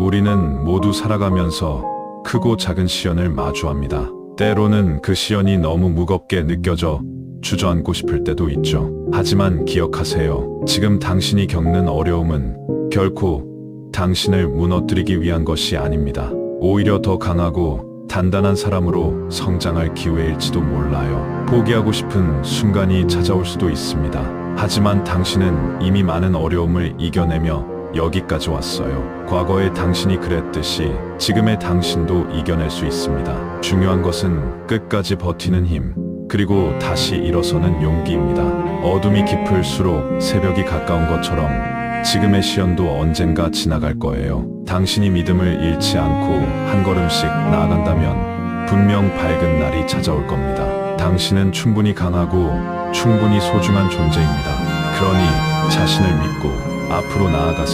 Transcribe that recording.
우리는 모두 살아가면서 크고 작은 시련을 마주합니다. 때로는 그 시련이 너무 무겁게 느껴져 주저앉고 싶을 때도 있죠. 하지만 기억하세요. 지금 당신이 겪는 어려움은 결코 당신을 무너뜨리기 위한 것이 아닙니다. 오히려 더 강하고 단단한 사람으로 성장할 기회일지도 몰라요. 포기하고 싶은 순간이 찾아올 수도 있습니다. 하지만 당신은 이미 많은 어려움을 이겨내며 여기까지 왔어요. 과거의 당신이 그랬듯이 지금의 당신도 이겨낼 수 있습니다. 중요한 것은 끝까지 버티는 힘, 그리고 다시 일어서는 용기입니다. 어둠이 깊을수록 새벽이 가까운 것처럼 지금의 시련도 언젠가 지나갈 거예요. 당신이 믿음을 잃지 않고 한 걸음씩 나아간다면 분명 밝은 날이 찾아올 겁니다. 당신은 충분히 강하고 충분히 소중한 존재입니다. 그러니 자신을 믿고 앞으로 나아가세요.